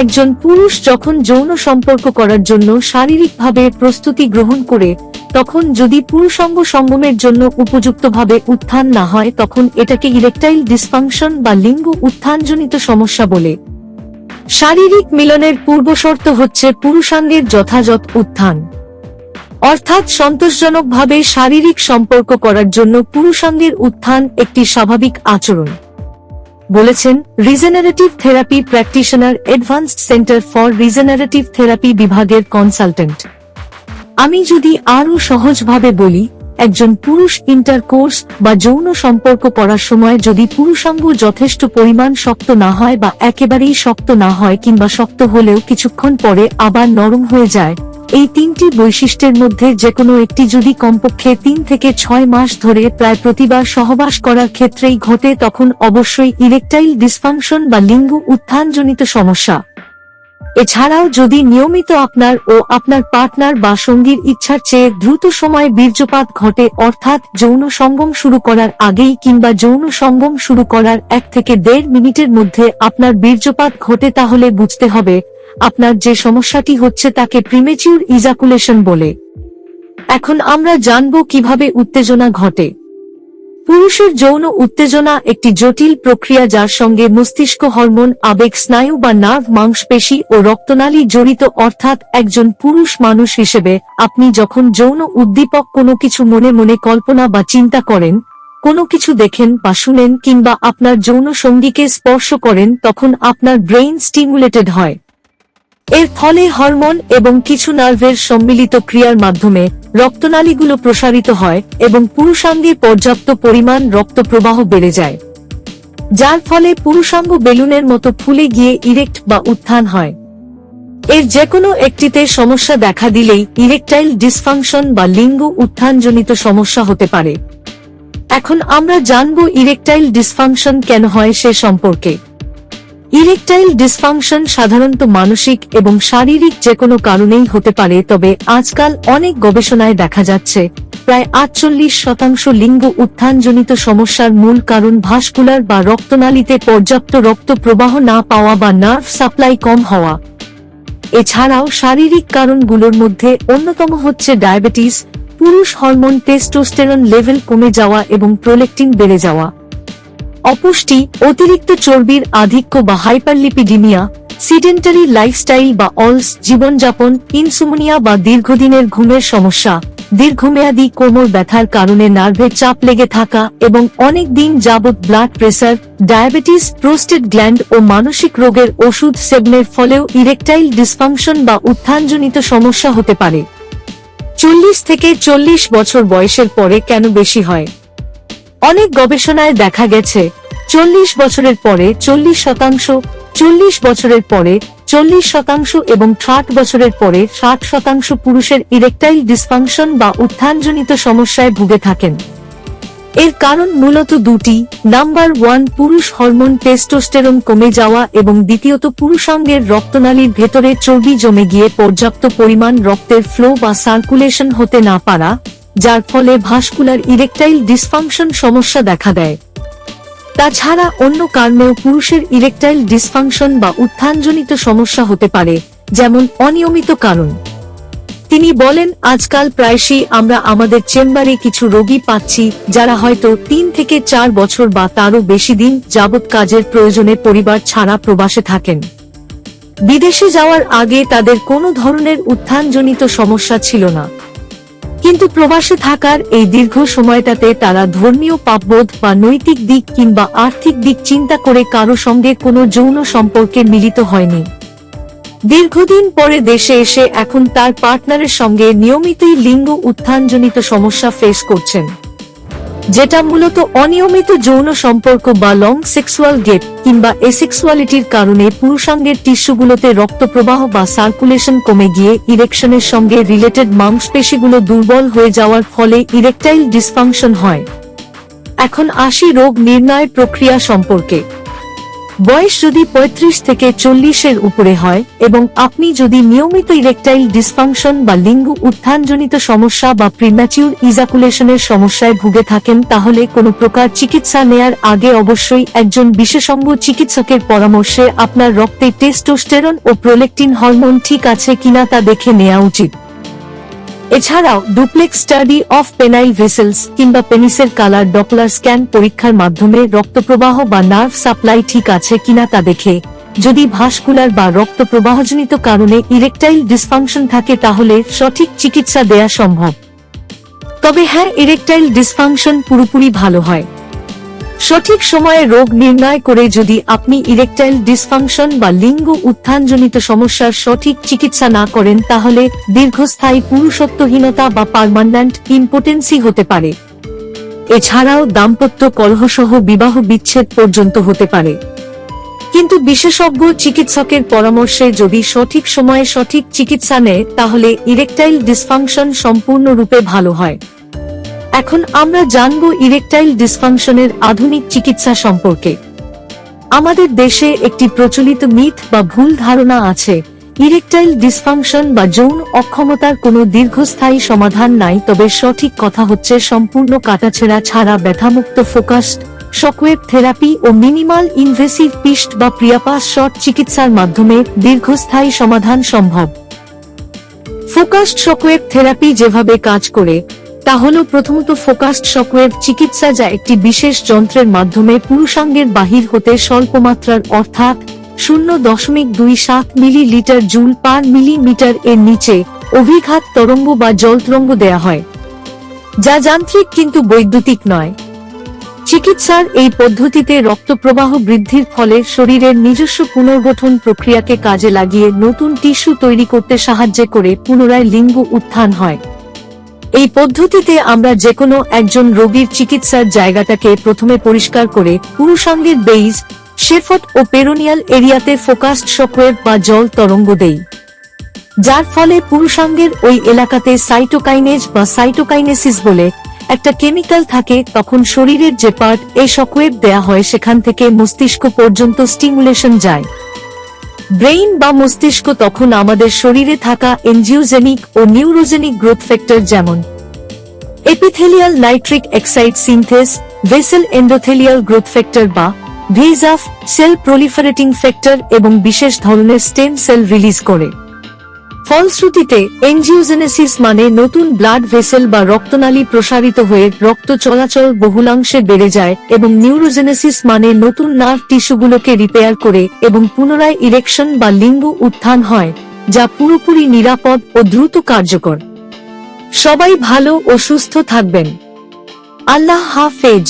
একজন পুরুষ যখন যৌন সম্পর্ক করার জন্য শারীরিকভাবে প্রস্তুতি গ্রহণ করে, তখন যদি পুরুষাঙ্গ সঙ্গমের জন্য উপযুক্তভাবে উত্থান না হয়, তখন এটাকে ইরেকটাইল ডিসফাংশন বা লিঙ্গ উত্থানজনিত সমস্যা বলে। শারীরিক মিলনের পূর্বশর্ত হচ্ছে পুরুষাঙ্গের যথাযথ উত্থান। অর্থাৎ সন্তোষজনকভাবে শারীরিক সম্পর্ক করার জন্য পুরুষাঙ্গের উত্থান একটি স্বাভাবিক আচরণ। বলেছেন, regenerative therapy practitioner advanced centre for regenerative therapy বিভাগের কনসালটেন্ট। আমি যদি আরও সহজভাবে বলি, একজন পুরুষ ইন্টারকোর্স বা যৌন সম্পর্ক করার সময় যদি পুরুষাঙ্গ যথেষ্ট পরিমাণ শক্ত না হয় বা একেবারেই শক্ত না হয় কিংবা শক্ত হলেও কিছুক্ষণ পরে আবার নরম হয়ে যায় এই তিনটি বৈশিষ্ট্যের মধ্যে যে কোনো একটি যদি কমপক্ষে তিন থেকে ছয় মাস ধরে প্রায় প্রতিবার সহবাস করার ক্ষেত্রেই ঘটে, তখন অবশ্যই ইরেকটাইল ডিসফাংশন বা লিঙ্গ উত্থানজনিত সমস্যা। এছাড়াও যদি নিয়মিত আপনার ও আপনার পার্টনার বা সঙ্গীর ইচ্ছার চেয়ে দ্রুত সময়ে বীর্যপাত ঘটে, অর্থাৎ যৌন সঙ্গম শুরু করার আগেই কিংবা যৌন সঙ্গম শুরু করার এক থেকে দেড় মিনিটের মধ্যে আপনার বীর্যপাত ঘটে, তাহলে বুঝতে হবে আপনার যে সমস্যাটি হচ্ছে তাকে প্রিমেচিউর ইজাকুলেশন বলে। এখন আমরা জানব কীভাবে উত্তেজনা ঘটে। পুরুষের যৌন উত্তেজনা একটি জটিল প্রক্রিয়া যার সঙ্গে মস্তিষ্ক হরমোন, আবেগ, স্নায়ু বা নার্ভ মাংসপেশি ও রক্তনালী জড়িত অর্থাৎ একজন পুরুষ মানুষ হিসেবে আপনি যখন যৌন উদ্দীপক কোনো কিছু মনে মনে কল্পনা বা চিন্তা করেন, কোনো কিছু দেখেন বা শুনেন কিংবা আপনার যৌন সঙ্গীকে স্পর্শ করেন, তখন আপনার ব্রেইন স্টিমুলেটেড হয়। এর ফলে হরমোন এবং কিছু নার্ভের সম্মিলিত ক্রিয়ার মাধ্যমে রক্তনালীগুলো প্রসারিত হয় এবং পুরুষাঙ্গে পর্যাপ্ত পরিমাণ রক্ত প্রবাহ বেড়ে যায়, যার ফলে পুরুষাঙ্গ বেলুনের মতো ফুলে গিয়ে ইরেক্ট বা উত্থান হয়। এর যে কোনো একটিতে সমস্যা দেখা দিলেই ইরেকটাইল ডিসফাংশন বা লিঙ্গ উত্থানজনিত সমস্যা হতে পারে। এখন আমরা জানব ইরেকটাইল ডিসফাংশন কেন হয় সে সম্পর্কে। ইরেকটাইল ডিসফাংশন সাধারণত মানসিক এবং শারীরিক যে কোনো কারণেই হতে পারে, তবে আজকাল অনেক গবেষণায় দেখা যাচ্ছে, প্রায় আটচল্লিশ শতাংশ লিঙ্গ উত্থানজনিত সমস্যার মূল কারণ ভাস্কুলার বা রক্তনালীতে পর্যাপ্ত রক্ত প্রবাহ না পাওয়া বা নার্ভ সাপ্লাই কম হওয়া। এছাড়াও শারীরিক কারণগুলোর মধ্যে অন্যতম হচ্ছে ডায়াবেটিস, পুরুষ হরমোন টেস্টোস্টেরন লেভেল কমে যাওয়া এবং প্রোলেকটিন বেড়ে যাওয়া। অপুষ্টি, অতিরিক্ত চর্বির আধিক্য বা হাইপারলিপিডিমিয়া, সিডেন্টারি লাইফস্টাইল বা অলস, জীবনযাপন, ইনসুমনিয়া বা দীর্ঘদিনের ঘুমের সমস্যা, দীর্ঘমেয়াদী কোমর ব্যথার কারণে নার্ভের চাপ লেগে থাকা এবং অনেক দিন যাবৎ blood pressure, diabetes, prostate gland ও মানসিক রোগের ওষুধ সেবনের ফলেও ইরেকটাইল ডিসফাংশন বা উত্থানজনিত সমস্যা হতে পারে। চল্লিশ থেকে চল্লিশ বছর বয়সের পরে কেন বেশি হয়? অনেক গবেষণায় দেখা গেছে, চল্লিশ বছরের পরে চল্লিশ শতাংশ, চল্লিশ বছরের পরে চল্লিশ শতাংশ এবং ষাট বছরের পরে ষাট শতাংশ পুরুষের ইরেকটাইল ডিসফাংশন বা উত্থানজনিত সমস্যায় ভুগে থাকেন। এর কারণ মূলত দুটি, নাম্বার ওয়ান পুরুষ হরমোন টেস্টোস্টেরন কমে যাওয়া এবং দ্বিতীয়ত পুরুষাঙ্গের রক্তনালীর ভেতরে চর্বি জমে গিয়ে পর্যাপ্ত পরিমাণ রক্তের ফ্লো বা সার্কুলেশন হতে না পারা যার ফলে ভাস্কুলার ইরেকটাইল ডিসফাংশন সমস্যা দেখা দেয়। তাছাড়া অন্য কারণেও পুরুষের ইরেকটাইল ডিসফাংশন বা উত্থানজনিত সমস্যা হতে পারে, যেমন অনিয়মিত কারণ। তিনি বলেন, আজকাল প্রায়শই আমরা আমাদের চেম্বারে কিছু রোগী পাচ্ছি, যারা হয়তো তিন থেকে চার বছর বা তারও বেশি দিন যাবৎ কাজের প্রয়োজনে পরিবার ছাড়া প্রবাসে থাকেন। বিদেশে যাওয়ার আগে তাদের কোনো ধরনের উত্থানজনিত সমস্যা ছিল না। কিন্তু প্রবাসে থাকার এই দীর্ঘ সময়টাতে তারা ধর্মীয় পাপবোধ বা নৈতিক দিক কিংবা আর্থিক দিক চিন্তা করে কারও সঙ্গে কোনো যৌন সম্পর্কে মিলিত হয়নি। দীর্ঘদিন পরে দেশে এসে এখন তার পার্টনারের সঙ্গে নিয়মিতই লিঙ্গ উত্থানজনিত সমস্যা ফেস করছেন। যেটা মূলত অনিয়মিত যৌন সম্পর্ক বা লং সেক্সুয়াল গেট কিংবা এসেক্সুয়ালিটির কারণে পুরুষাঙ্গের টিস্যুগুলোতে রক্তপ্রবাহ বা সার্কুলেশন কমে গিয়ে ইরেকশনের সঙ্গে রিলেটেড মাংসপেশিগুলো দুর্বল হয়ে যাওয়ার ফলে ইরেকটাইল ডিসফাংশন হয়। এখন আসি রোগ নির্ণয় প্রক্রিয়া সম্পর্কে। বয়স যদি পঁয়ত্রিশ থেকে চল্লিশের উপরে হয় এবং আপনি যদি নিয়মিত ইরেকটাইল ডিসফাংশন বা লিঙ্গ উত্থানজনিত সমস্যা বা প্রিম্যাচিউর ইজাকুলেশনের সমস্যায় ভুগে থাকেন, তাহলে কোনো প্রকার চিকিৎসা নেয়ার আগে অবশ্যই একজন বিশেষজ্ঞ চিকিৎসকের পরামর্শে আপনার রক্তে টেস্টোস্টেরন ও প্রোলেকটিন হরমোন ঠিক আছে কিনা তা দেখে নেওয়া উচিত। এছাড়াও duplex study of penile vessels কিংবা পেনিসের কালার ডপলার স্ক্যান পরীক্ষার মাধ্যমে রক্তপ্রবাহ বা নার্ভ সাপ্লাই ঠিক আছে কিনা তা দেখে। যদি ভাসকুলার বা রক্ত প্রবাহজনিত কারণে ইরেকটাইল ডিসফাংশন থাকে তাহলে সঠিক চিকিৎসা দেয়া সম্ভব। তবে হ্যাঁ ইরেকটাইল ডিসফাংশন পুরোপুরি ভালো হয়। সঠিক সময়ে রোগ নির্ণয় করে যদি আপনি ইরেকটাইল ডিসফাংশন বা লিঙ্গ উত্থানজনিত সমস্যার সঠিক চিকিৎসা না করেন, তাহলে দীর্ঘস্থায়ী পুরুষত্বহীনতা বা পারমানেন্ট ইম্পোটেন্সি হতে পারে। এছাড়াও দাম্পত্য কলহসহ বিবাহ বিচ্ছেদ পর্যন্ত হতে পারে। কিন্তু বিশেষজ্ঞ চিকিৎসকের পরামর্শে যদি সঠিক সময়ে সঠিক চিকিৎসা নেয়, তাহলে ইরেকটাইল ডিসফাংশন সম্পূর্ণরূপে ভালো হয়। এখন আমরা জানব ইরেকটাইল ডিসফাংশনের আধুনিক চিকিৎসা সম্পর্কে। আমাদের দেশে একটি প্রচলিত মিথ বা ভুল ধারণা আছে, ইরেকটাইল ডিসফাংশন বা যৌন অক্ষমতার কোনো দীর্ঘস্থায়ী সমাধান নাই, তবে সঠিক কথা হচ্ছে সম্পূর্ণ কাটাছেড়া ছাড়া ব্যথামুক্ত ফোকাসড শকওয়েভ থেরাপি ও মিনিমাল ইনভেসিভ পিস্ট বা প্রিয়াপাস শট চিকিৎসার মাধ্যমে দীর্ঘস্থায়ী সমাধান সম্ভব। ফোকাসড শকওয়েভ থেরাপি যেভাবে কাজ করে তা হল প্রথমত ফোকাসড শকওয়েভ চিকিৎসা যা একটি বিশেষ যন্ত্রের মাধ্যমে পুরুষাঙ্গের বাহির হতে স্বল্পমাত্রার অর্থাৎ শূন্য দশমিক দুই সাত মিলিলিটার জুল পার মিলিমিটার এর নিচে অভিঘাত তরঙ্গ বা জল তরঙ্গ দেয়া হয়, যা যান্ত্রিক কিন্তু বৈদ্যুতিক নয়। চিকিৎসার এই পদ্ধতিতে রক্তপ্রবাহ বৃদ্ধির ফলে শরীরের নিজস্ব পুনর্গঠন প্রক্রিয়াকে কাজে লাগিয়ে নতুন টিস্যু তৈরি করতে সাহায্য করে পুনরায় লিঙ্গ উত্থান হয়। এই পদ্ধতিতে আমরা যে কোনো একজন রোগীর চিকিৎসার জায়গাটাকে প্রথমে পরিষ্কার করে পুরুষাঙ্গের বেইজ, শেফট ও পেরোনিয়াল এরিয়াতে ফোকাসড শকওয়েভ বা জল তরঙ্গ দেই। যার ফলে পুরুষাঙ্গের ওই এলাকাতে সাইটোকাইনেজ বা সাইটোকাইনেসিস বলে একটা কেমিক্যাল থাকে, তখন শরীরের যে পার্ট এই শকওয়েভ দেয়া হয় সেখান থেকে মস্তিষ্ক পর্যন্ত স্টিমুলেশন যায়। ব্রেইন বা মস্তিষ্ক তখন আমাদের শরীরে থাকা এনজিওজেনিক ও নিউরোজেনিক গ্রোথ ফ্যাক্টর যেমন epithelial nitric oxide synthase, vessel endothelial growth factor বা ভিজাফ সেল প্রলিফারেটিং ফ্যাক্টর এবং বিশেষ ধরনের স্টেম সেল রিলিজ করে। ফলশ্রুতিতে, এনজিওজেনেসিস মানে নতুন ব্লাড ভেসেল বা রক্তনালী প্রসারিত হয়ে রক্ত চলাচল বহুলাংশে বেড়ে যায় এবং নিউরোজেনেসিস মানে নতুন নার্ভ টিস্যুগুলোকে রিপেয়ার করে এবং পুনরায় ইরেকশন বা লিঙ্গ উত্থান হয়, যা পুরোপুরি নিরাপদ ও দ্রুত কার্যকর। সবাই ভালো ও সুস্থ থাকবেন। আল্লাহ হাফেজ।